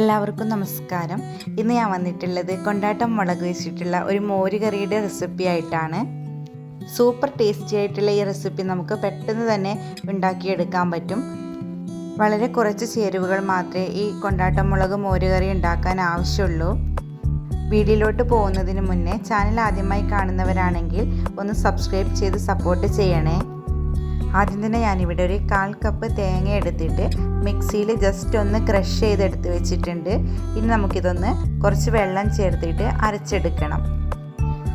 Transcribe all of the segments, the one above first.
എല്ലാവർക്കും നമസ്കാരം. ഇന്ന് ഞാൻ വന്നിട്ടുള്ളത് കൊണ്ടാട്ടം മുളക് വെച്ചിട്ടുള്ള ഒരു മോര് കറിയുടെ റെസിപ്പി ആയിട്ടാണ്. സൂപ്പർ ടേസ്റ്റി ആയിട്ടുള്ള ഈ റെസിപ്പി നമുക്ക് പെട്ടെന്ന് തന്നെ ഉണ്ടാക്കിയെടുക്കാൻ പറ്റും. വളരെ കുറച്ച് ചേരുവകൾ മാത്രമേ ഈ കൊണ്ടാട്ടം മുളക് മോര് കറി ഉണ്ടാക്കാൻ ആവശ്യമുള്ളൂ. വീഡിയോയിലോട്ട് പോകുന്നതിന് മുന്നേ ചാനൽ ആദ്യമായി കാണുന്നവരാണെങ്കിൽ ഒന്ന് സബ്സ്ക്രൈബ് ചെയ്ത് സപ്പോർട്ട് ചെയ്യണേ. ആദ്യം തന്നെ ഞാനിവിടെ ഒരു കാൽ കപ്പ് തേങ്ങ എടുത്തിട്ട് മിക്സിയിൽ ജസ്റ്റ് ഒന്ന് ക്രഷ് ചെയ്തെടുത്ത് വെച്ചിട്ടുണ്ട്. ഇനി നമുക്കിതൊന്ന് കുറച്ച് വെള്ളം ചേർത്തിട്ട് അരച്ചെടുക്കണം.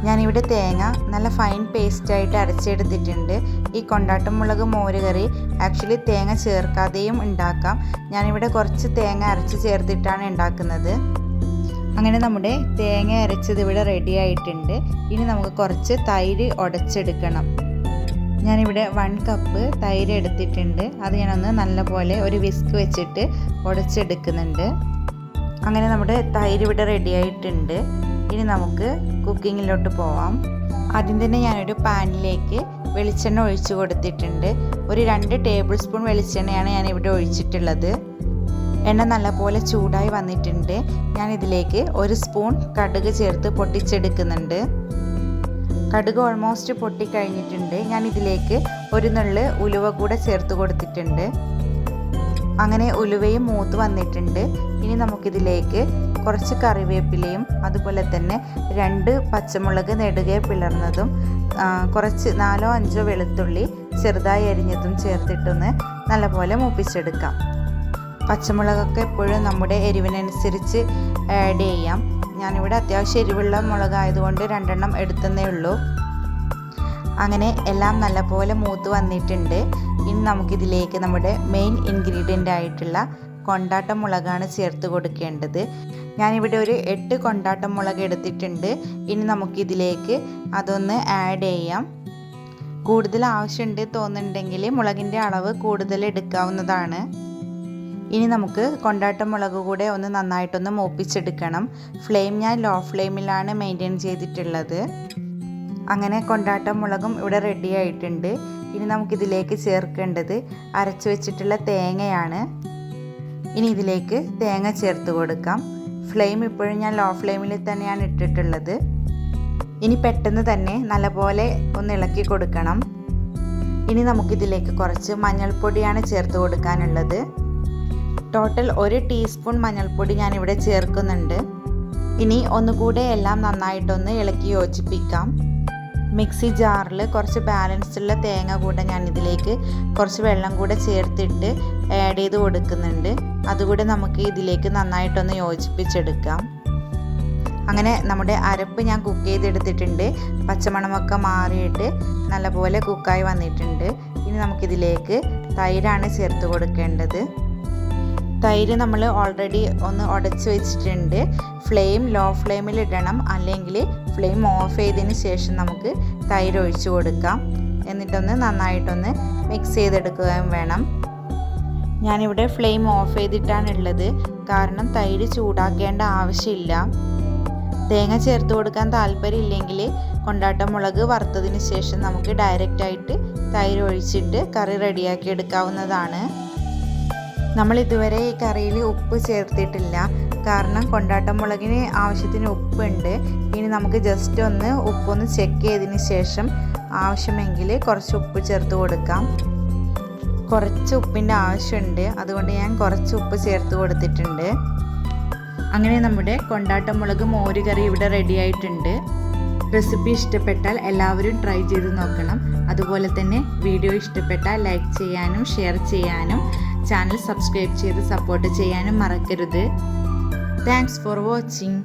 ഞാനിവിടെ തേങ്ങ നല്ല ഫൈൻ പേസ്റ്റായിട്ട് അരച്ചെടുത്തിട്ടുണ്ട്. ഈ കൊണ്ടാട്ടം മുളക് മോര് കറി ആക്ച്വലി തേങ്ങ ചേർക്കാതെയും ഉണ്ടാക്കാം. ഞാനിവിടെ കുറച്ച് തേങ്ങ അരച്ച് ചേർത്തിട്ടാണ് ഉണ്ടാക്കുന്നത്. അങ്ങനെ നമ്മുടെ തേങ്ങ അരച്ചത് ഇവിടെ റെഡി ആയിട്ടുണ്ട്. ഇനി നമുക്ക് കുറച്ച് തൈര് ഉടച്ചെടുക്കണം. ഞാനിവിടെ വൺ കപ്പ് തൈര് എടുത്തിട്ടുണ്ട്. അത് ഞാനൊന്ന് നല്ലപോലെ ഒരു വിസ്ക് വെച്ചിട്ട് ഉടച്ചെടുക്കുന്നുണ്ട് അങ്ങനെ നമ്മുടെ തൈര് ഇവിടെ റെഡി ആയിട്ടുണ്ട്. ഇനി നമുക്ക് കുക്കിങ്ങിലോട്ട് പോവാം. ആദ്യം തന്നെ ഞാനൊരു പാനിലേക്ക് വെളിച്ചെണ്ണ ഒഴിച്ചു കൊടുത്തിട്ടുണ്ട്. ഒരു രണ്ട് ടേബിൾ സ്പൂൺ വെളിച്ചെണ്ണയാണ് ഞാൻ ഇവിടെ ഒഴിച്ചിട്ടുള്ളത്. എണ്ണ നല്ലപോലെ ചൂടായി വന്നിട്ടുണ്ട്. ഞാൻ ഇതിലേക്ക് ഒരു സ്പൂൺ കടുക് ചേർത്ത് പൊട്ടിച്ചെടുക്കുന്നുണ്ട്. കടുക് ഓൾമോസ്റ്റ് പൊട്ടിക്കഴിഞ്ഞിട്ടുണ്ട്. ഞാൻ ഇതിലേക്ക് ഒരു നുള്ള് ഉലുവ കൂടെ ചേർത്ത് കൊടുത്തിട്ടുണ്ട്. അങ്ങനെ ഉലുവയും മൂത്ത് വന്നിട്ടുണ്ട്. ഇനി നമുക്കിതിലേക്ക് കുറച്ച് കറിവേപ്പിലയും അതുപോലെ തന്നെ രണ്ട് പച്ചമുളക് നെടുകെ പിളർന്നതും കുറച്ച് നാലോ അഞ്ചോ വെളുത്തുള്ളി ചെറുതായി അരിഞ്ഞതും ചേർത്തിട്ടൊന്ന് നല്ലപോലെ മൂപ്പിച്ചെടുക്കാം. പച്ചമുളകൊക്കെ എപ്പോഴും നമ്മുടെ എരിവിനനുസരിച്ച് ആഡ് ചെയ്യാം. ഞാനിവിടെ അത്യാവശ്യം എരിവുള്ള മുളകായതുകൊണ്ട് രണ്ടെണ്ണം എടുത്തതേ ഉള്ളൂ. അങ്ങനെ എല്ലാം നല്ലപോലെ മൂത്ത് വന്നിട്ടുണ്ട്. ഇനി നമുക്കിതിലേക്ക് നമ്മുടെ മെയിൻ ഇൻഗ്രീഡിയന്റ് ആയിട്ടുള്ള കൊണ്ടാട്ട മുളകാണ് ചേർത്ത് കൊടുക്കേണ്ടത്. ഞാനിവിടെ ഒരു എട്ട് കൊണ്ടാട്ട മുളക് എടുത്തിട്ടുണ്ട്. ഇനി നമുക്കിതിലേക്ക് അതൊന്ന് ആഡ് ചെയ്യാം. കൂടുതൽ ആവശ്യമുണ്ട് തോന്നുന്നുണ്ടെങ്കിൽ മുളകിന്റെ അളവ് കൂടുതൽ എടുക്കാവുന്നതാണ്. ഇനി നമുക്ക് കൊണ്ടാട്ട മുളക് കൂടെ ഒന്ന് നന്നായിട്ടൊന്ന് മൂപ്പിച്ചെടുക്കണം. ഫ്ലെയിം ഞാൻ ലോ ഫ്ലെയിമിലാണ് മെയിന്റെയിൻ ചെയ്തിട്ടുള്ളത്. അങ്ങനെ കൊണ്ടാട്ട മുളകും ഇവിടെ റെഡി ആയിട്ടുണ്ട്. ഇനി നമുക്കിതിലേക്ക് ചേർക്കേണ്ടത് അരച്ചു വെച്ചിട്ടുള്ള തേങ്ങയാണ്. ഇനി ഇതിലേക്ക് തേങ്ങ ചേർത്ത് കൊടുക്കാം. ഫ്ലെയിം ഇപ്പോഴും ഞാൻ ലോ ഫ്ലെയിമിൽ തന്നെയാണ് ഇട്ടിട്ടുള്ളത്. ഇനി പെട്ടെന്ന് തന്നെ നല്ലപോലെ ഒന്ന് ഇളക്കി കൊടുക്കണം. ഇനി നമുക്കിതിലേക്ക് കുറച്ച് മഞ്ഞൾപ്പൊടിയാണ് ചേർത്ത് കൊടുക്കാനുള്ളത്. ടോട്ടൽ ഒരു ടീസ്പൂൺ മഞ്ഞൾപ്പൊടി ഞാനിവിടെ ചേർക്കുന്നുണ്ട്. ഇനി ഒന്നുകൂടെ എല്ലാം നന്നായിട്ടൊന്ന് ഇളക്കി യോജിപ്പിക്കാം. മിക്സി ജാറിൽ കുറച്ച് ബാലൻസ് ഉള്ള തേങ്ങ കൂടെ ഞാൻ ഇതിലേക്ക് കുറച്ച് വെള്ളം കൂടെ ചേർത്തിട്ട് ആഡ് ചെയ്ത് കൊടുക്കുന്നുണ്ട്. അതുകൂടെ നമുക്ക് ഇതിലേക്ക് നന്നായിട്ടൊന്ന് യോജിപ്പിച്ചെടുക്കാം. അങ്ങനെ നമ്മുടെ അരപ്പ് ഞാൻ കുക്ക് ചെയ്തെടുത്തിട്ടുണ്ട്. പച്ചമണമൊക്കെ മാറിയിട്ട് നല്ലപോലെ കുക്കായി വന്നിട്ടുണ്ട്. ഇനി നമുക്കിതിലേക്ക് തൈരാണ് ചേർത്ത് കൊടുക്കേണ്ടത്. തൈര് നമ്മൾ ഓൾറെഡി ഒന്ന് ഉടച്ച് വെച്ചിട്ടുണ്ട്. ഫ്ലെയിം ലോ ഫ്ലെയിമിൽ ഇടണം. അല്ലെങ്കിൽ ഫ്ലെയിം ഓഫ് ചെയ്തതിന് ശേഷം നമുക്ക് തൈര് ഒഴിച്ചു കൊടുക്കാം. എന്നിട്ടൊന്ന് നന്നായിട്ടൊന്ന് മിക്സ് ചെയ്തെടുക്കുകയും വേണം. ഞാനിവിടെ ഫ്ലെയിം ഓഫ് ചെയ്തിട്ടാണ് ഉള്ളത് കാരണം തൈര് ചൂടാക്കേണ്ട ആവശ്യമില്ല. തേങ്ങ ചേർത്ത് കൊടുക്കാൻ താല്പര്യമില്ലെങ്കിൽ കൊണ്ടാട്ട മുളക് വറുത്തതിന് ശേഷം നമുക്ക് ഡയറക്റ്റായിട്ട് തൈര് ഒഴിച്ചിട്ട് കറി റെഡിയാക്കി എടുക്കാവുന്നതാണ്. നമ്മൾ ഇതുവരെ ഈ കറിയിൽ ഉപ്പ് ചേർത്തിട്ടില്ല. കാരണം കൊണ്ടാട്ടം മുളകിന് ആവശ്യത്തിന് ഉപ്പുണ്ട്. ഇനി നമുക്ക് ജസ്റ്റ് ഒന്ന് ഉപ്പൊന്ന് ചെക്ക് ചെയ്തതിന് ശേഷം ആവശ്യമെങ്കിൽ കുറച്ച് ഉപ്പ് ചേർത്ത് കൊടുക്കാം. കുറച്ച് ഉപ്പിന്റെ ആവശ്യമുണ്ട്. അതുകൊണ്ട് ഞാൻ കുറച്ച് ഉപ്പ് ചേർത്ത് കൊടുത്തിട്ടുണ്ട്. അങ്ങനെ നമ്മുടെ കൊണ്ടാട്ടം മുളക് മോരുകറി ഇവിടെ റെഡി ആയിട്ടുണ്ട്. റെസിപ്പി ഇഷ്ടപ്പെട്ടാൽ എല്ലാവരും ട്രൈ ചെയ്ത് നോക്കണം. അതുപോലെ തന്നെ വീഡിയോ ഇഷ്ടപ്പെട്ടാൽ ലൈക്ക് ചെയ്യാനും ഷെയർ ചെയ്യാനും ചാനൽ സബ്സ്ക്രൈബ് ചെയ്ത് സപ്പോർട്ട് ചെയ്യാനും മറക്കരുത്. Thanks for watching